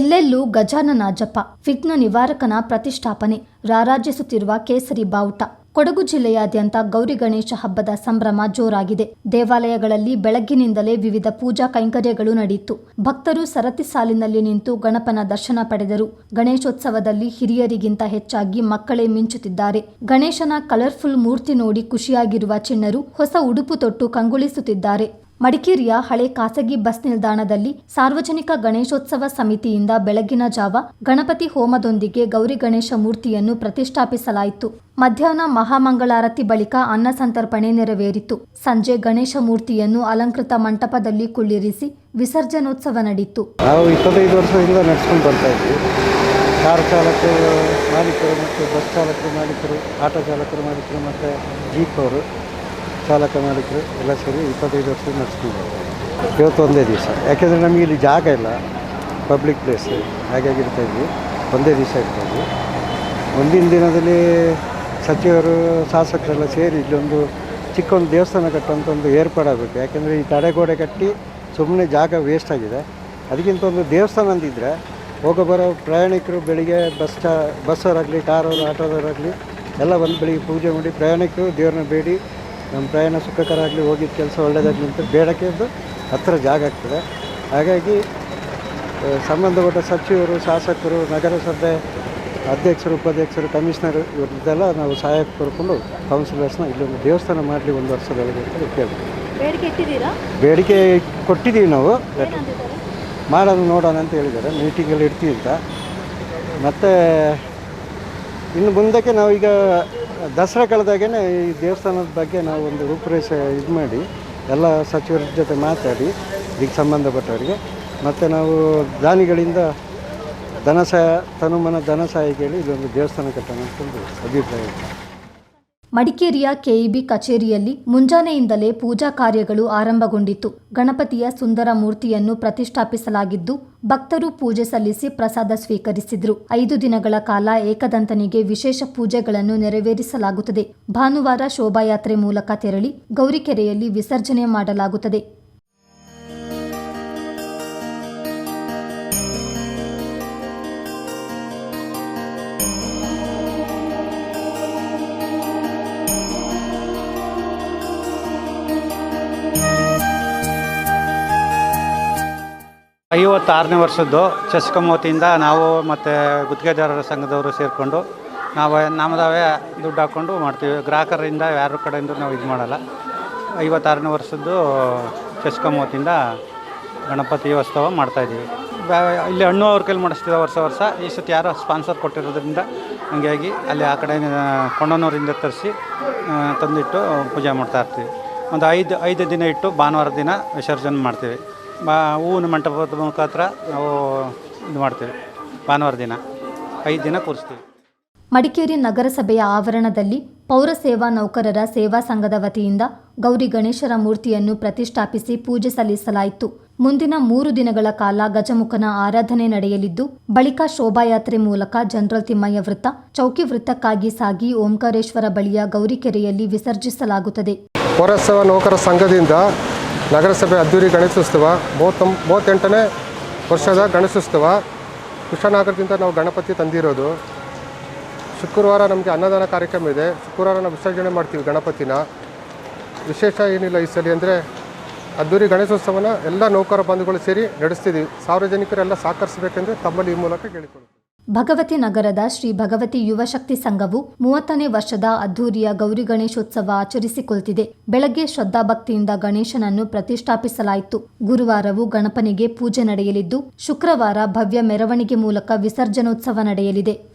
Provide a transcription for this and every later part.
ಎಲ್ಲೆಲ್ಲೂ ಗಜಾನನ ಜಪ, ವಿಘ್ನ ನಿವಾರಕನ ಪ್ರತಿಷ್ಠಾಪನೆ, ರಾರಾಜಿಸುತ್ತಿರುವ ಕೇಸರಿ ಬಾವುಟ. ಕೊಡಗು ಜಿಲ್ಲೆಯಾದ್ಯಂತ ಗೌರಿ ಗಣೇಶ ಹಬ್ಬದ ಸಂಭ್ರಮ ಜೋರಾಗಿದೆ. ದೇವಾಲಯಗಳಲ್ಲಿ ಬೆಳಗ್ಗಿನಿಂದಲೇ ವಿವಿಧ ಪೂಜಾ ಕೈಂಕರ್ಯಗಳು ನಡೆಯಿತು. ಭಕ್ತರು ಸರತಿ ಸಾಲಿನಲ್ಲಿ ನಿಂತು ಗಣಪನ ದರ್ಶನ ಪಡೆದರು. ಗಣೇಶೋತ್ಸವದಲ್ಲಿ ಹಿರಿಯರಿಗಿಂತ ಹೆಚ್ಚಾಗಿ ಮಕ್ಕಳೇ ಮಿಂಚುತ್ತಿದ್ದಾರೆ. ಗಣೇಶನ ಕಲರ್ಫುಲ್ ಮೂರ್ತಿ ನೋಡಿ ಖುಷಿಯಾಗಿರುವ ಚಿಣ್ಣರು ಹೊಸ ಉಡುಪು ತೊಟ್ಟು ಕಂಗೊಳಿಸುತ್ತಿದ್ದಾರೆ. ಮಡಿಕೇರಿಯ ಹಳೆ ಖಾಸಗಿ ಬಸ್ ನಿಲ್ದಾಣದಲ್ಲಿ ಸಾರ್ವಜನಿಕ ಗಣೇಶೋತ್ಸವ ಸಮಿತಿಯಿಂದ ಬೆಳಗಿನ ಜಾವ ಗಣಪತಿ ಹೋಮದೊಂದಿಗೆ ಗೌರಿ ಗಣೇಶ ಮೂರ್ತಿಯನ್ನು ಪ್ರತಿಷ್ಠಾಪಿಸಲಾಯಿತು. ಮಧ್ಯಾಹ್ನ ಮಹಾಮಂಗಳಾರತಿ ಬಳಿಕ ಅನ್ನ ಸಂತರ್ಪಣೆ ನೆರವೇರಿತು. ಸಂಜೆ ಗಣೇಶ ಮೂರ್ತಿಯನ್ನು ಅಲಂಕೃತ ಮಂಟಪದಲ್ಲಿ ಕುಳ್ಳಿರಿಸಿ ವಿಸರ್ಜನೋತ್ಸವ ನಡೆಯಿತು ನಾವು ಇಪ್ಪತ್ತೈದು ವರ್ಷದಿಂದ ನಡೆಸ್ಕೊಂಡು ಬರ್ತಾ ಇದ್ವಿ. ಕಾರ್ ಚಾಲಕರು, ಮಾಲೀಕರು ಮತ್ತು ಬಸ್ ಚಾಲಕರು, ಮಾಲೀಕರು, ಆಟೋ ಚಾಲಕರು, ಮಾಲೀಕರು ಮತ್ತು ಜೀಪ್ ಅವರು. ಚಾಲಕ ಮಾಲೀಕರು ಎಲ್ಲ ಸೇರಿ ಇಪ್ಪತ್ತೈದು ವರ್ಷ ನಡೆಸ್ತೀವಿ ಇವತ್ತು ಒಂದೇ ದಿವಸ. ಯಾಕೆಂದರೆ ನಮಗೆ ಇಲ್ಲಿ ಜಾಗ ಇಲ್ಲ. ಪಬ್ಲಿಕ್ ಪ್ಲೇಸ್ ಹಾಗಾಗಿ ಇರ್ತಾ ಇದ್ವಿ. ಒಂದೇ ದಿವಸ ಇರ್ತಾ ಇದ್ವಿ. ಮುಂದಿನ ದಿನದಲ್ಲಿ ಸಚಿವರು, ಶಾಸಕರೆಲ್ಲ ಸೇರಿ ಇಲ್ಲೊಂದು ಚಿಕ್ಕ ಒಂದು ದೇವಸ್ಥಾನ ಕಟ್ಟುವಂಥ ಒಂದು ಏರ್ಪಾಡಾಗಬೇಕು ಯಾಕೆಂದರೆ ಈ ತಡೆಗೋಡೆ ಕಟ್ಟಿ ಸುಮ್ಮನೆ ಜಾಗ ವೇಸ್ಟ್ ಆಗಿದೆ. ಅದಕ್ಕಿಂತ ಒಂದು ದೇವಸ್ಥಾನ ಅಂದಿದ್ದರೆ ಹೋಗೋ ಬರೋ ಪ್ರಯಾಣಿಕರು ಬೆಳಿಗ್ಗೆ ಬಸ್ ಚಾ ಬಸ್ಸವರಾಗಲಿ ಕಾರವರು ಆಟೋದವರಾಗಲಿ ಎಲ್ಲ ಬಂದು ಬೆಳಿಗ್ಗೆ ಪೂಜೆ ಮಾಡಿ ಪ್ರಯಾಣಿಕರು ದೇವ್ರನ್ನ ಬೇಡಿ ನಮ್ಮ ಪ್ರಯಾಣ ಸುಖಕರ ಆಗಲಿ ಹೋಗಿದ್ದ ಕೆಲಸ ಒಳ್ಳೆಯದಾಗಲಿ ಅಂತ ಬೇಡಕ್ಕೆ ಒಂದು ಹತ್ತಿರ ಜಾಗ ಆಗ್ತದೆ. ಹಾಗಾಗಿ ಸಂಬಂಧಪಟ್ಟ ಸಚಿವರು ಶಾಸಕರು ನಗರಸಭೆ ಅಧ್ಯಕ್ಷರು ಉಪಾಧ್ಯಕ್ಷರು ಕಮಿಷನರ್ ಇವ್ರದ್ದೆಲ್ಲ ನಾವು ಸಹಾಯ ಕೊಡ್ಕೊಂಡು ಕೌನ್ಸಿಲರ್ಸ್ನ ಇಲ್ಲೊಂದು ದೇವಸ್ಥಾನ ಮಾಡಲಿ ಒಂದು ವರ್ಷದೊಳಗೆ ಅಂತ ಕೇಳ್ತೀವಿ. ಬೇಡಿಕೆ ಕೊಟ್ಟಿದ್ದೀವಿ ನಾವು. ಮಾಡೋದು ನೋಡೋಣ ಅಂತ ಹೇಳಿದ್ದಾರೆ. ಮೀಟಿಂಗಲ್ಲಿ ಇಡ್ತೀವಿ ಅಂತ. ಮತ್ತು ಇನ್ನು ಮುಂದಕ್ಕೆ ನಾವೀಗ ದಸರಾ ಕಳೆದಾಗೇ ಈ ದೇವಸ್ಥಾನದ ಬಗ್ಗೆ ನಾವು ಒಂದು ರೂಪುರೇಷೆ ಇದು ಮಾಡಿ ಎಲ್ಲ ಸಚಿವರ ಜೊತೆ ಮಾತಾಡಿ, ಇದಕ್ಕೆ ಸಂಬಂಧಪಟ್ಟವರಿಗೆ. ಮತ್ತು ನಾವು ದಾನಿಗಳಿಂದ ಧನ ಸಹಾಯ ತನುಮನ ಧನ ಸಹಾಯ ಕೇಳಿ ಇದೊಂದು ದೇವಸ್ಥಾನ ಕಟ್ಟೋಣ ಅಂತಂದು ಅಭಿಪ್ರಾಯ ಮಡಿಕೇರಿಯ ಕೆಇಬಿ ಕಚೇರಿಯಲ್ಲಿ ಮುಂಜಾನೆಯಿಂದಲೇ ಪೂಜಾ ಕಾರ್ಯಗಳು ಆರಂಭಗೊಂಡಿತು ಗಣಪತಿಯ ಸುಂದರ ಮೂರ್ತಿಯನ್ನು ಪ್ರತಿಷ್ಠಾಪಿಸಲಾಗಿದ್ದು, ಭಕ್ತರು ಪೂಜೆ ಸಲ್ಲಿಸಿ ಪ್ರಸಾದ ಸ್ವೀಕರಿಸಿದ್ರು. ಐದು ದಿನಗಳ ಕಾಲ ಏಕದಂತನಿಗೆ ವಿಶೇಷ ಪೂಜೆಗಳನ್ನು ನೆರವೇರಿಸಲಾಗುತ್ತದೆ. ಭಾನುವಾರ ಶೋಭಾಯಾತ್ರೆ ಮೂಲಕ ತೆರಳಿ ಗೌರಿಕೆರೆಯಲ್ಲಿ ವಿಸರ್ಜನೆ ಮಾಡಲಾಗುತ್ತದೆ. ಐವತ್ತಾರನೇ ವರ್ಷದ್ದು ಚಸ್ಕಮೋತಿಯಿಂದ ನಾವು ಮತ್ತು ಗುತ್ತಿಗೆದಾರರ ಸಂಘದವರು ಸೇರಿಕೊಂಡು ನಾವು ನಮ್ಮದಾವೇ ದುಡ್ಡು ಹಾಕ್ಕೊಂಡು ಮಾಡ್ತೀವಿ. ಗ್ರಾಹಕರಿಂದ ಯಾರ ಕಡೆಯಿಂದ ನಾವು ಇದು ಮಾಡಲ್ಲ. ಐವತ್ತಾರನೇ ವರ್ಷದ್ದು ಚಸ್ಕಮೋತಿಯಿಂದ ಗಣಪತಿ ಉತ್ಸವ ಮಾಡ್ತಾಯಿದ್ದೀವಿ ಇಲ್ಲಿ ಹಣ್ಣು ಅವ್ರ ಕೈಲಿ ಮಾಡಿಸ್ತಿದ್ದ ವರ್ಷ ವರ್ಷ, ಈ ಸತಿ ಯಾರೋ ಸ್ಪಾನ್ಸರ್ ಕೊಟ್ಟಿರೋದ್ರಿಂದ ಹಂಗಾಗಿ ಅಲ್ಲಿ ಆ ಕಡೆ ಕೊಂಡನೂರಿಂದ ತರಿಸಿ ತಂದಿಟ್ಟು ಪೂಜೆ ಮಾಡ್ತಾಯಿರ್ತೀವಿ ಒಂದು ಐದು ಐದು ದಿನ ಇಟ್ಟು ಭಾನುವಾರ ದಿನ ವಿಸರ್ಜನೆ ಮಾಡ್ತೀವಿ. ಬಾ ಹೂವಿನ ಮಂಟಪದ ಮುಖಾಂತರ ನಾವು ಇದು ಮಾಡ್ತೀವಿ. ಭಾನುವಾರ ದಿನ. ಐದು ದಿನ ಕೂರಿಸ್ತೀವಿ. ಮಡಿಕೇರಿ ನಗರಸಭೆಯ ಆವರಣದಲ್ಲಿ ಪೌರ ಸೇವಾ ನೌಕರರ ಸೇವಾ ಸಂಘದ ವತಿಯಿಂದ ಗೌರಿ ಗಣೇಶರ ಮೂರ್ತಿಯನ್ನು ಪ್ರತಿಷ್ಠಾಪಿಸಿ ಪೂಜೆ ಸಲ್ಲಿಸಲಾಯಿತು. ಮುಂದಿನ ಮೂರು ದಿನಗಳ ಕಾಲ ಗಜಮುಖನ ಆರಾಧನೆ ನಡೆಯಲಿದ್ದು ಬಳಿಕ ಶೋಭಾಯಾತ್ರೆ ಮೂಲಕ ಜನರಲ್ ತಿಮ್ಮಯ್ಯ ವೃತ್ತ ಚೌಕಿ ವೃತ್ತಕ್ಕಾಗಿ ಸಾಗಿ ಓಂಕಾರೇಶ್ವರ ಬಳಿಯ ಗೌರಿಕೆರೆಯಲ್ಲಿ ವಿಸರ್ಜಿಸಲಾಗುತ್ತದೆ. ಪೌರಸೇವಾ ನೌಕರ ಸಂಘದಿಂದ ನಗರಸಭೆ ಅದ್ದೂರಿ ಗಣೇಶೋತ್ಸವ ಮೂವತ್ತೊಂ, ಮೂವತ್ತೆಂಟನೇ ವರ್ಷದ ಗಣೇಶೋತ್ಸವ ಕೃಷ್ಣನಗರದಿಂದ ನಾವು ಗಣಪತಿ ತಂದಿರೋದು. ಶುಕ್ರವಾರ ನಮಗೆ ಅನ್ನದಾನ ಕಾರ್ಯಕ್ರಮ ಇದೆ. ಶುಕ್ರವಾರ ನಾವು ವಿಸರ್ಜನೆ ಮಾಡ್ತೀವಿ ಗಣಪತಿನ. ವಿಶೇಷ ಏನಿಲ್ಲ ಈ ಸಲ ಅಂದರೆ ಅದ್ದೂರಿ ಗಣೇಶೋತ್ಸವನ ಎಲ್ಲ ನೌಕರ ಬಂಧುಗಳು ಸೇರಿ ನಡೆಸ್ತಿದ್ದೀವಿ ಸಾರ್ವಜನಿಕರೆಲ್ಲ ಸಹಕರಿಸಬೇಕೆಂದು ತಮ್ಮಲ್ಲಿ ಈ ಮೂಲಕ ಕೇಳಿಕೊಳ್ಳುತ್ತೇವೆ ಭಗವತಿ ನಗರದ ಶ್ರೀ ಭಗವತಿ ಯುವ ಶಕ್ತಿ ಸಂಘವು ಮೂವತ್ತನೇ ವರ್ಷದ ಅದ್ಧೂರಿಯ ಗೌರಿ ಗಣೇಶೋತ್ಸವ ಆಚರಿಸಿಕೊಳ್ತಿದೆ. ಬೆಳಗ್ಗೆ ಶ್ರದ್ಧಾಭಕ್ತಿಯಿಂದ ಗಣೇಶನನ್ನು ಪ್ರತಿಷ್ಠಾಪಿಸಲಾಯಿತು. ಗುರುವಾರವೂ ಗಣಪನಿಗೆ ಪೂಜೆ ನಡೆಯಲಿದ್ದು, ಶುಕ್ರವಾರ ಭವ್ಯ ಮೆರವಣಿಗೆ ಮೂಲಕ ವಿಸರ್ಜನೋತ್ಸವ ನಡೆಯಲಿದೆ.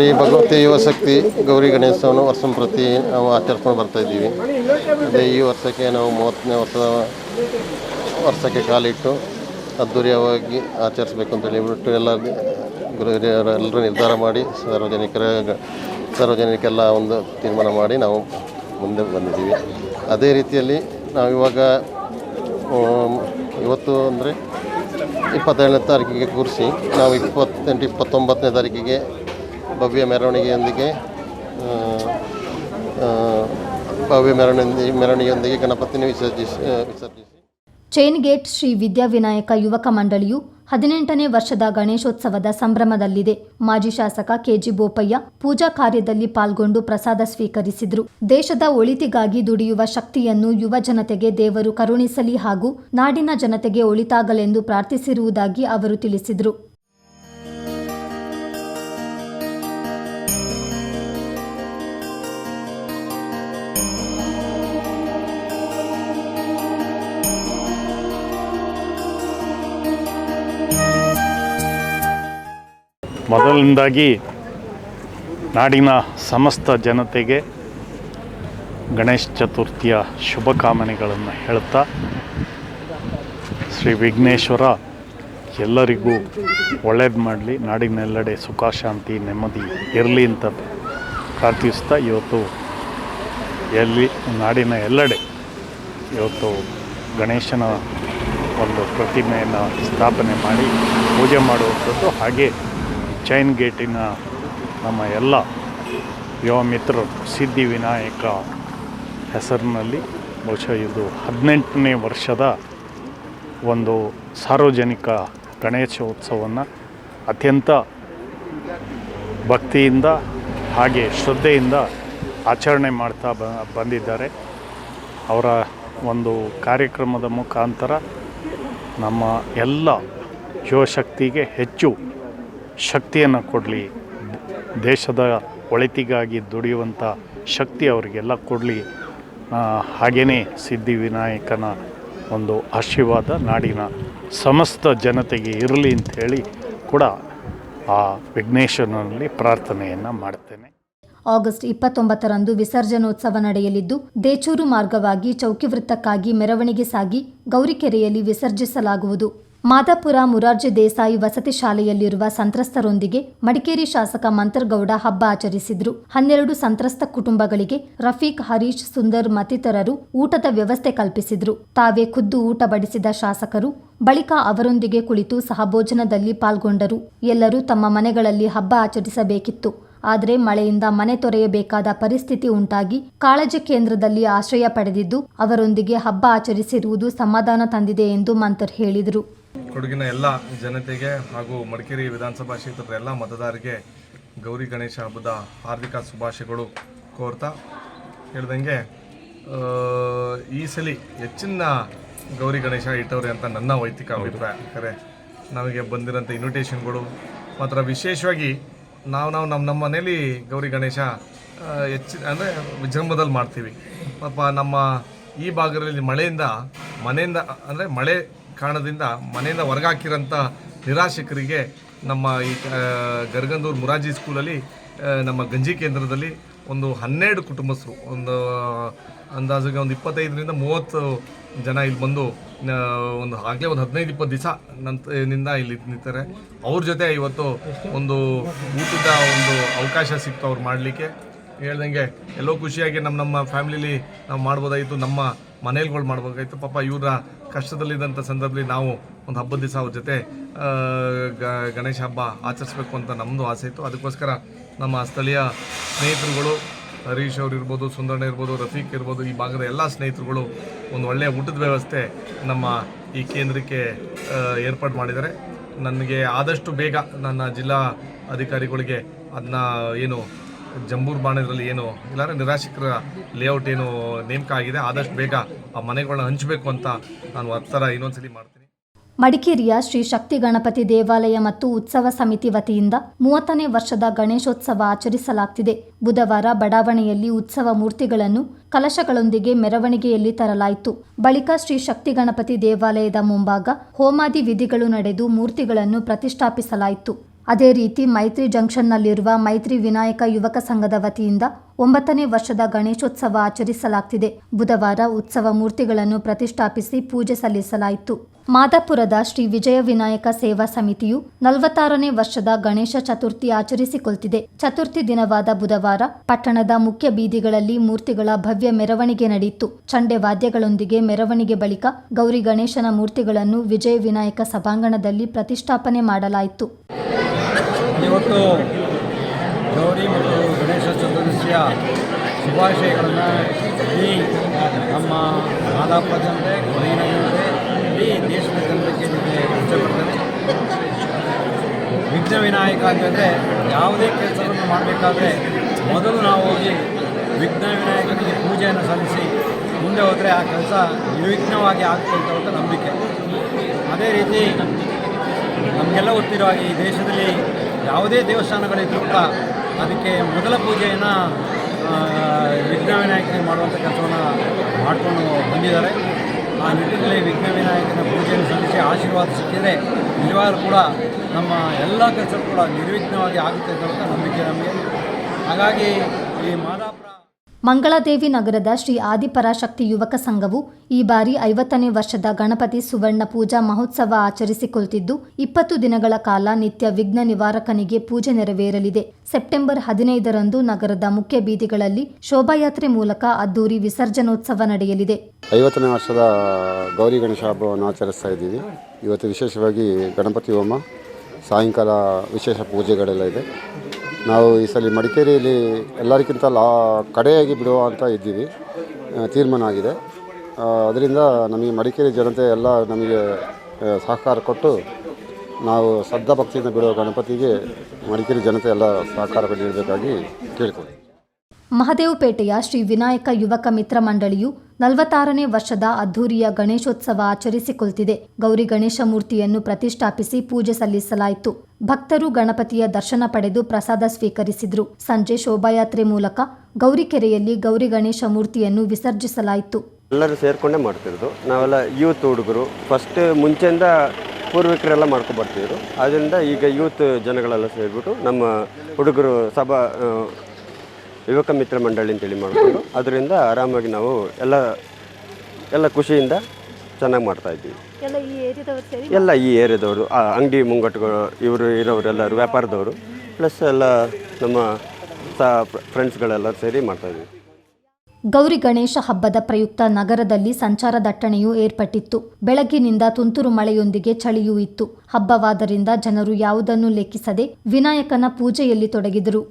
ಶ್ರೀ ಭಗವತಿ ಯುವಶಕ್ತಿ ಗೌರಿ ಗಣೇಶವನ್ನು ವರ್ಷ ಪ್ರತಿ ನಾವು ಆಚರಿಸ್ಕೊಂಡು ಬರ್ತಾಯಿದ್ದೀವಿ ಅದೇ ಈ ವರ್ಷಕ್ಕೆ ನಾವು ಮೂವತ್ತನೇ ವರ್ಷದ ವರ್ಷಕ್ಕೆ ಕಾಲಿಟ್ಟು ಅದ್ಧೂರಿಯವಾಗಿ ಆಚರಿಸಬೇಕು ಅಂತ ಹೇಳಿಬಿಟ್ಟು ಎಲ್ಲ ಎಲ್ಲರೂ ನಿರ್ಧಾರ ಮಾಡಿ ಸಾರ್ವಜನಿಕರ ಸಾರ್ವಜನಿಕೆಲ್ಲ ಒಂದು ತೀರ್ಮಾನ ಮಾಡಿ ನಾವು ಮುಂದೆ ಬಂದಿದ್ದೀವಿ. ಅದೇ ರೀತಿಯಲ್ಲಿ ನಾವು ಇವಾಗ ಇವತ್ತು ಅಂದರೆ ಇಪ್ಪತ್ತೇಳನೇ ತಾರೀಕಿಗೆ ಕೂರಿಸಿ ನಾವು ಇಪ್ಪತ್ತೆಂಟು ಇಪ್ಪತ್ತೊಂಬತ್ತನೇ ತಾರೀಕಿಗೆ ಭವ್ಯ ಮೆರವಣಿಗೆಯೊಂದಿಗೆ ಭವ್ಯ ಮೆರವಣಿಗೆ, ಮೆರವಣಿಗೆಯೊಂದಿಗೆ ಗಣಪತಿನ ವಿಸರ್ಜಿಸಿ ವಿಸರ್ಜಿಸಿ. ಚೈನ್ ಗೇಟ್ ಶ್ರೀ ವಿದ್ಯಾವಿನಾಯಕ ಯುವಕ ಮಂಡಳಿಯು ಹದಿನೆಂಟನೇ ವರ್ಷದ ಗಣೇಶೋತ್ಸವದ ಸಂಭ್ರಮದಲ್ಲಿದೆ. ಮಾಜಿ ಶಾಸಕ ಕೆಜಿ ಬೋಪಯ್ಯ ಪೂಜಾ ಕಾರ್ಯದಲ್ಲಿ ಪಾಲ್ಗೊಂಡು ಪ್ರಸಾದ ಸ್ವೀಕರಿಸಿದರು. ದೇಶದ ಒಳಿತಿಗಾಗಿ ದುಡಿಯುವ ಶಕ್ತಿಯನ್ನು ಯುವ ಜನತೆಗೆ ದೇವರು ಕರುಣಿಸಲಿ ಹಾಗೂ ನಾಡಿನ ಜನತೆಗೆ ಒಳಿತಾಗಲೆಂದು ಪ್ರಾರ್ಥಿಸಿರುವುದಾಗಿ ಅವರು ತಿಳಿಸಿದರು. ಮೊದಲನೇದಾಗಿ ನಾಡಿನ ಸಮಸ್ತ ಜನತೆಗೆ ಗಣೇಶ ಚತುರ್ಥಿಯ ಶುಭಕಾಮನೆಗಳನ್ನು ಹೇಳ್ತಾ ಶ್ರೀ ವಿಘ್ನೇಶ್ವರ ಎಲ್ಲರಿಗೂ ಒಳ್ಳೇದು ಮಾಡಲಿ. ನಾಡಿನೆಲ್ಲೆಡೆ ಸುಖ, ಶಾಂತಿ, ನೆಮ್ಮದಿ ಇರಲಿ ಅಂತ ಪ್ರಾರ್ಥಿಸ್ತಾ ಇವತ್ತು ಎಲ್ಲಿ ನಾಡಿನ ಎಲ್ಲೆಡೆ ಇವತ್ತು ಗಣೇಶನ ಒಂದು ಪ್ರತಿಮೆಯನ್ನು ಸ್ಥಾಪನೆ ಮಾಡಿ ಪೂಜೆ ಮಾಡುವಂಥದ್ದು ಹಾಗೆ ಚೈನ್ ಗೇಟಿನ ನಮ್ಮ ಎಲ್ಲ ಯುವ ಮಿತ್ರರು, ಸಿದ್ಧಿ ವಿನಾಯಕ ಹೆಸರಿನಲ್ಲಿ ಬಹುಶಃ ಇದು ಹದಿನೆಂಟನೇ ವರ್ಷದ ಒಂದು ಸಾರ್ವಜನಿಕ ಗಣೇಶೋತ್ಸವವನ್ನು ಅತ್ಯಂತ ಭಕ್ತಿಯಿಂದ ಹಾಗೆ ಶ್ರದ್ಧೆಯಿಂದ ಆಚರಣೆ ಮಾಡ್ತಾ ಬಂದಿದ್ದಾರೆ. ಅವರ ಒಂದು ಕಾರ್ಯಕ್ರಮದ ಮುಖಾಂತರ ನಮ್ಮ ಎಲ್ಲ ಯುವಶಕ್ತಿಗೆ ಹೆಚ್ಚು ಶಕ್ತಿಯನ್ನು ಕೊಡಲಿ. ದೇಶದ ಒಳಿತಿಗಾಗಿ ದುಡಿಯುವಂಥ ಶಕ್ತಿ ಅವರಿಗೆಲ್ಲ ಕೊಡಲಿ. ಹಾಗೆಯೇ ಸಿದ್ಧಿವಿನಾಯಕನ ಒಂದು ಆಶೀರ್ವಾದ ನಾಡಿನ ಸಮಸ್ತ ಜನತೆಗೆ ಇರಲಿ ಅಂಥೇಳಿ ಕೂಡ ಆ ವಿಘ್ನೇಶ್ವರನಲ್ಲಿ ಪ್ರಾರ್ಥನೆಯನ್ನು ಮಾಡ್ತೇನೆ. ಆಗಸ್ಟ್ ಇಪ್ಪತ್ತೊಂಬತ್ತರಂದು ವಿಸರ್ಜನೋತ್ಸವ ನಡೆಯಲಿದ್ದು, ದೇಚೂರು ಮಾರ್ಗವಾಗಿ ಚೌಕಿ ವೃತ್ತಕ್ಕಾಗಿ ಮೆರವಣಿಗೆ ಸಾಗಿ ಗೌರಿಕೆರೆಯಲ್ಲಿ ವಿಸರ್ಜಿಸಲಾಗುವುದು. ಮಾದಾಪುರ ಮುರಾರ್ಜಿ ದೇಸಾಯಿ ವಸತಿ ಶಾಲೆಯಲ್ಲಿರುವ ಸಂತ್ರಸ್ತರೊಂದಿಗೆ ಮಡಿಕೇರಿ ಶಾಸಕ ಮಂತರ್ಗೌಡ ಹಬ್ಬ ಆಚರಿಸಿದ್ರು. ಹನ್ನೆರಡು ಸಂತ್ರಸ್ತ ಕುಟುಂಬಗಳಿಗೆ ರಫೀಕ್, ಹರೀಶ್, ಸುಂದರ್ ಮತ್ತಿತರರು ಊಟದ ವ್ಯವಸ್ಥೆ ಕಲ್ಪಿಸಿದ್ರು. ತಾವೇ ಖುದ್ದು ಊಟ ಬಡಿಸಿದ ಶಾಸಕರು ಬಳಿಕ ಅವರೊಂದಿಗೆ ಕುಳಿತು ಸಹಭೋಜನದಲ್ಲಿ ಪಾಲ್ಗೊಂಡರು. ಎಲ್ಲರೂ ತಮ್ಮ ಮನೆಗಳಲ್ಲಿ ಹಬ್ಬ ಆಚರಿಸಬೇಕಿತ್ತು. ಆದರೆ ಮಳೆಯಿಂದ ಮನೆ ತೊರೆಯಬೇಕಾದ ಪರಿಸ್ಥಿತಿ ಉಂಟಾಗಿ ಕಾಳಜಿ ಕೇಂದ್ರದಲ್ಲಿ ಆಶ್ರಯ ಪಡೆದಿದ್ದು, ಅವರೊಂದಿಗೆ ಹಬ್ಬ ಆಚರಿಸಿರುವುದು ಸಮಾಧಾನ ತಂದಿದೆ ಎಂದು ಮಂತರ್ ಹೇಳಿದರು. ಕೊಡಗಿನ ಎಲ್ಲ ಜನತೆಗೆ ಹಾಗೂ ಮಡಿಕೇರಿ ವಿಧಾನಸಭಾ ಕ್ಷೇತ್ರದ ಎಲ್ಲ ಮತದಾರರಿಗೆ ಗೌರಿ ಗಣೇಶ ಹಬ್ಬದ ಹಾರ್ದಿಕ ಶುಭಾಶಯಗಳು. ಕೋರ್ತಾ, ಹೇಳ್ದಂಗೆ ಈ ಸಲ ಹೆಚ್ಚಿನ ಗೌರಿ ಗಣೇಶ ಇಟ್ಟವ್ರೆ ಅಂತ ನನ್ನ ವೈಯಕ್ತಿಕ ಅಭಿಪ್ರಾಯ. ಯಾಕಂದರೆ ನಮಗೆ ಬಂದಿರೋಂಥ ಇನ್ವಿಟೇಷನ್ಗಳು ಮಾತ್ರ ವಿಶೇಷವಾಗಿ ನಾವು ನಾವು ನಮ್ಮ ನಮ್ಮ ಮನೇಲಿ ಗೌರಿ ಗಣೇಶ ಹೆಚ್ಚಿನ, ಅಂದರೆ ವಿಜೃಂಭದಲ್ಲಿ ಮಾಡ್ತೀವಿ. ಪಾಪ ನಮ್ಮ ಈ ಭಾಗದಲ್ಲಿ ಮಳೆಯಿಂದ, ಮನೆಯಿಂದ, ಅಂದರೆ ಮಳೆ ಕಾರಣದಿಂದ ಮನೆಯಿಂದ ಹೊರಗಾಕಿರೋಂಥ ನಿರಾಶಕರಿಗೆ ನಮ್ಮ ಈ ಗರ್ಗಂದೂರು ಮುರಾಜಿ ಸ್ಕೂಲಲ್ಲಿ ನಮ್ಮ ಗಂಜಿ ಕೇಂದ್ರದಲ್ಲಿ ಒಂದು ಹನ್ನೆರಡು ಕುಟುಂಬಸ್ಥರು, ಒಂದು ಅಂದಾಜಿಗೆ ಒಂದು ಇಪ್ಪತ್ತೈದರಿಂದ ಮೂವತ್ತು ಜನ ಇಲ್ಲಿ ಬಂದು ಒಂದು ಆಗಲೇ ಒಂದು ಹದಿನೈದು, ಇಪ್ಪತ್ತು ದಿವಸ ನಂತರದಿಂದ ಇಲ್ಲಿ ನಿಂತಾರೆ ಅವ್ರ ಜೊತೆ ಇವತ್ತು ಒಂದು ಊಟದ ಒಂದು ಅವಕಾಶ ಸಿಕ್ತು ಅವ್ರು ಮಾಡಲಿಕ್ಕೆ. ಹೇಳ್ದಂಗೆ ಎಲ್ಲೋ ಖುಷಿಯಾಗಿ ನಮ್ಮ ನಮ್ಮ ಫ್ಯಾಮಿಲಿಲಿ ನಾವು ಮಾಡ್ಬೋದಾಗಿತ್ತು ನಮ್ಮ ಮನೇಲಿಗಳು ಮಾಡಬೇಕಾಯ್ತು. ಪಾಪ ಇವರ ಕಷ್ಟದಲ್ಲಿದ್ದಂಥ ಸಂದರ್ಭದಲ್ಲಿ ನಾವು ಒಂದು ಹಬ್ಬದ ದಿವಸ ಅವ್ರ ಜೊತೆ ಗಣೇಶ ಹಬ್ಬ ಆಚರಿಸ್ಬೇಕು ಅಂತ ನಮ್ಮದು ಆಸೆ ಇತ್ತು. ಅದಕ್ಕೋಸ್ಕರ ನಮ್ಮ ಸ್ಥಳೀಯ ಸ್ನೇಹಿತರುಗಳು, ಹರೀಶ್ ಅವ್ರು ಇರ್ಬೋದು, ಸುಂದರಣ್ಣ ಇರ್ಬೋದು, ರಫೀಕ್ ಇರ್ಬೋದು, ಈ ಭಾಗದ ಎಲ್ಲ ಸ್ನೇಹಿತರುಗಳು ಒಂದು ಒಳ್ಳೆಯ ಊಟದ ವ್ಯವಸ್ಥೆ ನಮ್ಮ ಈ ಕೇಂದ್ರಕ್ಕೆ ಏರ್ಪಾಡು ಮಾಡಿದ್ದಾರೆ. ನನಗೆ ಆದಷ್ಟು ಬೇಗ ನನ್ನ ಜಿಲ್ಲಾ ಅಧಿಕಾರಿಗಳಿಗೆ ಅದನ್ನ ಏನು ಜಂಬೂರ್ ಬಾಣದಲ್ಲಿ ಏನು, ಇಲ್ಲಾಂದ್ರೆ ನಿರಾಶಕರ ಲೇಔಟ್ ಏನು ನೇಮಕ ಆಗಿದೆ, ಆದಷ್ಟು ಬೇಗ ಆ ಮನೆಗಳನ್ನ ಹಂಚಬೇಕು ಅಂತ ನಾನು ಒತ್ತರ ಇನ್ನೊಂದ್ಸಲಿ ಮಾಡ್ತೀನಿ. ಮಡಿಕೇರಿಯ ಶ್ರೀ ಶಕ್ತಿ ಗಣಪತಿ ದೇವಾಲಯ ಮತ್ತು ಉತ್ಸವ ಸಮಿತಿ ವತಿಯಿಂದ ಮೂವತ್ತನೇ ವರ್ಷದ ಗಣೇಶೋತ್ಸವ ಆಚರಿಸಲಾಗ್ತಿದೆ. ಬುಧವಾರ ಬಡಾವಣೆಯಲ್ಲಿ ಉತ್ಸವ ಮೂರ್ತಿಗಳನ್ನು ಕಲಶಗಳೊಂದಿಗೆ ಮೆರವಣಿಗೆಯಲ್ಲಿ ತರಲಾಯಿತು. ಬಳಿಕ ಶ್ರೀ ಶಕ್ತಿ ಗಣಪತಿ ದೇವಾಲಯದ ಮುಂಭಾಗ ಹೋಮಾದಿ ವಿಧಿಗಳು ನಡೆದು ಮೂರ್ತಿಗಳನ್ನು ಪ್ರತಿಷ್ಠಾಪಿಸಲಾಯಿತು. ಅದೇ ರೀತಿ ಮೈತ್ರಿ ಜಂಕ್ಷನ್ನಲ್ಲಿರುವ ಮೈತ್ರಿ ವಿನಾಯಕ ಯುವಕ ಸಂಘದ ವತಿಯಿಂದ ಒಂಬತ್ತನೇ ವರ್ಷದ ಗಣೇಶೋತ್ಸವ ಆಚರಿಸಲಾಗ್ತಿದೆ. ಬುಧವಾರ ಉತ್ಸವ ಮೂರ್ತಿಗಳನ್ನು ಪ್ರತಿಷ್ಠಾಪಿಸಿ ಪೂಜೆ ಸಲ್ಲಿಸಲಾಯಿತು. ಮಾದಾಪುರದ ಶ್ರೀ ವಿಜಯ ವಿನಾಯಕ ಸೇವಾ ಸಮಿತಿಯು ನಲವತ್ತಾರನೇ ವರ್ಷದ ಗಣೇಶ ಚತುರ್ಥಿ ಆಚರಿಸಿಕೊಳ್ತಿದೆ. ಚತುರ್ಥಿ ದಿನವಾದ ಬುಧವಾರ ಪಟ್ಟಣದ ಮುಖ್ಯ ಬೀದಿಗಳಲ್ಲಿ ಮೂರ್ತಿಗಳ ಭವ್ಯ ಮೆರವಣಿಗೆ ನಡೆಯಿತು. ಚಂಡೆ ವಾದ್ಯಗಳೊಂದಿಗೆ ಮೆರವಣಿಗೆ ಬಳಿಕ ಗೌರಿ ಗಣೇಶನ ಮೂರ್ತಿಗಳನ್ನು ವಿಜಯ ವಿನಾಯಕ ಸಭಾಂಗಣದಲ್ಲಿ ಪ್ರತಿಷ್ಠಾಪನೆ ಮಾಡಲಾಯಿತು. ಇವತ್ತು ಗೌರಿ ಮತ್ತು ಗಣೇಶ ಚತುರ್ದಶಿಯ ಶುಭಾಶಯಗಳನ್ನು ಇಡೀ ನಮ್ಮ ಮಾದಾಪುರ ಜನತೆ, ಕೊನೆಯ ಜನತೆ, ಇಡೀ ದೇಶದ ಜನರಿಗೆ ನಿಮಗೆ ಇಷ್ಟಪಡ್ತೇನೆ ವಿಘ್ನ ವಿನಾಯಕ ಅಂತಂದರೆ ಯಾವುದೇ ಕೆಲಸವನ್ನು ಮಾಡಬೇಕಾದ್ರೆ ಮೊದಲು ನಾವು ಹೋಗಿ ವಿಘ್ನ ವಿನಾಯಕನಿಗೆ ಪೂಜೆಯನ್ನು ಸಲ್ಲಿಸಿ ಮುಂದೆ ಹೋದರೆ ಆ ಕೆಲಸ ನಿರ್ವಿಘ್ನವಾಗಿ ಆಗ್ತಂಥ ನಂಬಿಕೆ. ಅದೇ ರೀತಿ ನಮಗೆಲ್ಲ ಗೊತ್ತಿರುವ ಈ ದೇಶದಲ್ಲಿ ಯಾವುದೇ ದೇವಸ್ಥಾನಗಳಿದ್ರು ಕೂಡ ಅದಕ್ಕೆ ಮೊದಲ ಪೂಜೆಯನ್ನು ವಿಘ್ನ ವಿನಾಯಕನಿಗೆ ಮಾಡುವಂಥ ಕೆಲಸವನ್ನು ಮಾಡಿಕೊಂಡು ಬಂದಿದ್ದಾರೆ. ಆ ನಿಟ್ಟಿನಲ್ಲಿ ವಿಘ್ನ ವಿನಾಯಕನ ಪೂಜೆಯನ್ನು ಸಲ್ಲಿಸಿ ಆಶೀರ್ವಾದ ಸಿಕ್ಕಿದರೆ ನಿಜವಾಗಲೂ ಕೂಡ ನಮ್ಮ ಎಲ್ಲ ಕೆಲಸ ಕೂಡ ನಿರ್ವಿಘ್ನವಾಗಿ ಆಗುತ್ತೆ ಅಂತ ನಂಬಿಕೆ ನಮಗೆ. ಹಾಗಾಗಿ ಈ ಮಾದಾಪುರ ಮಂಗಳದೇವಿ ನಗರದ ಶ್ರೀ ಆದಿಪರಾಶಕ್ತಿ ಯುವಕ ಸಂಘವು ಈ ಬಾರಿ ಐವತ್ತನೇ ವರ್ಷದ ಗಣಪತಿ ಸುವರ್ಣ ಪೂಜಾ ಮಹೋತ್ಸವ ಆಚರಿಸಿಕೊಳ್ತಿದ್ದು, ಇಪ್ಪತ್ತು ದಿನಗಳ ಕಾಲ ನಿತ್ಯ ವಿಘ್ನ ನಿವಾರಕನಿಗೆ ಪೂಜೆ ನೆರವೇರಲಿದೆ. ಸೆಪ್ಟೆಂಬರ್ ಹದಿನೈದರಂದು ನಗರದ ಮುಖ್ಯ ಬೀದಿಗಳಲ್ಲಿ ಶೋಭಾಯಾತ್ರೆ ಮೂಲಕ ಅದ್ದೂರಿ ವಿಸರ್ಜನೋತ್ಸವ ನಡೆಯಲಿದೆ. ಐವತ್ತನೇ ವರ್ಷದ ಗೌರಿ ಗಣೇಶ ಹಬ್ಬವನ್ನು ಆಚರಿಸ್ತಾ ಇದ್ದೀವಿ. ಇವತ್ತು ವಿಶೇಷವಾಗಿ ಗಣಪತಿ ಹೋಮ, ಸಾಯಂಕಾಲ ವಿಶೇಷ ಪೂಜೆಗಳೆಲ್ಲ ಇದೆ. ನಾವು ಈ ಸಲ ಮಡಿಕೇರಿಯಲ್ಲಿ ಎಲ್ಲರಿಗಿಂತ ಲಾ ಕಡೆಯಾಗಿ ಬಿಡುವ ಅಂತ ಇದ್ದೀವಿ. ತೀರ್ಮಾನ ಆಗಿದೆ. ಅದರಿಂದ ನಮಗೆ ಮಡಿಕೇರಿ ಜನತೆ ಎಲ್ಲ ನಮಗೆ ಸಹಕಾರ ಕೊಟ್ಟು ನಾವು ಶ್ರದ್ಧಾಭಕ್ತಿಯಿಂದ ಬಿಡುವ ಗಣಪತಿಗೆ ಮಡಿಕೇರಿ ಜನತೆ ಎಲ್ಲ ಸಹಕಾರ ನೀಡಬೇಕಾಗಿ ಕೇಳ್ಕೊಂಡು ಮಹದೇವಪೇಟೆಯ ಶ್ರೀ ವಿನಾಯಕ ಯುವಕ ಮಿತ್ರ ಮಂಡಳಿಯು ನಲವತ್ತಾರನೇ ವರ್ಷದ ಅದ್ಧೂರಿಯ ಗಣೇಶೋತ್ಸವ ಆಚರಿಸಿಕೊಳ್ತಿದೆ. ಗೌರಿ ಗಣೇಶ ಮೂರ್ತಿಯನ್ನು ಪ್ರತಿಷ್ಠಾಪಿಸಿ ಪೂಜೆ ಸಲ್ಲಿಸಲಾಯಿತು. ಭಕ್ತರು ಗಣಪತಿಯ ದರ್ಶನ ಪಡೆದು ಪ್ರಸಾದ ಸ್ವೀಕರಿಸಿದ್ರು. ಸಂಜೆ ಶೋಭಾಯಾತ್ರೆ ಮೂಲಕ ಗೌರಿಕೆರೆಯಲ್ಲಿ ಗೌರಿ ಗಣೇಶ ಮೂರ್ತಿಯನ್ನು ವಿಸರ್ಜಿಸಲಾಯಿತು. ಎಲ್ಲರೂ ಸೇರ್ಕೊಂಡೇ ಮಾಡ್ತಿರೋದು. ನಾವೆಲ್ಲ ಯೂತ್ ಹುಡುಗರು. ಫಸ್ಟ್ ಮುಂಚೆಯಿಂದ ಪೂರ್ವಿಕರೆಲ್ಲ ಮಾಡ್ಕೊಬರ್ತಿದ್ರು ಆದ್ದರಿಂದ ಈಗ ಯೂತ್ ಜನಗಳೆಲ್ಲ ಸೇರಿಬಿಟ್ಟು ನಮ್ಮ ಹುಡುಗರು ಸಭಾ ಯುವಕ ಮಿತ್ರ ಮಂಡಳಿ ಅಂತೇಳಿ ಮಾಡಿಕೊಂಡು ಅದರಿಂದ ಆರಾಮಾಗಿ ನಾವು ಎಲ್ಲ ಎಲ್ಲ ಖುಷಿಯಿಂದ ಚೆನ್ನಾಗಿ ಮಾಡ್ತಾ ಇದ್ದೀವಿ. ಎಲ್ಲ ಈ ಏರಿಯಾದವರು ಅಂಗಡಿ ಮುಂಗಟ್ಟುಗಳು ಇವರು ಇರೋರೆಲ್ಲರೂ ವ್ಯಾಪಾರದವರು ಪ್ಲಸ್ ಎಲ್ಲ ನಮ್ಮ ಫ್ರೆಂಡ್ಸ್ಗಳೆಲ್ಲ ಸೇರಿ ಮಾಡ್ತಾ ಇದ್ದೀವಿ ಗೌರಿ ಗಣೇಶ ಹಬ್ಬದ ಪ್ರಯುಕ್ತ ನಗರದಲ್ಲಿ ಸಂಚಾರ ದಟ್ಟಣೆಯೂ ಏರ್ಪಟ್ಟಿತ್ತು. ಬೆಳಗ್ಗಿನಿಂದ ತುಂತುರು ಮಳೆಯೊಂದಿಗೆ ಚಳಿಯೂ ಇತ್ತು. ಹಬ್ಬವಾದ್ದರಿಂದ ಜನರು ಯಾವುದನ್ನೂ ಲೆಕ್ಕಿಸದೆ ವಿನಾಯಕನ ಪೂಜೆಯಲ್ಲಿ ತೊಡಗಿದರು.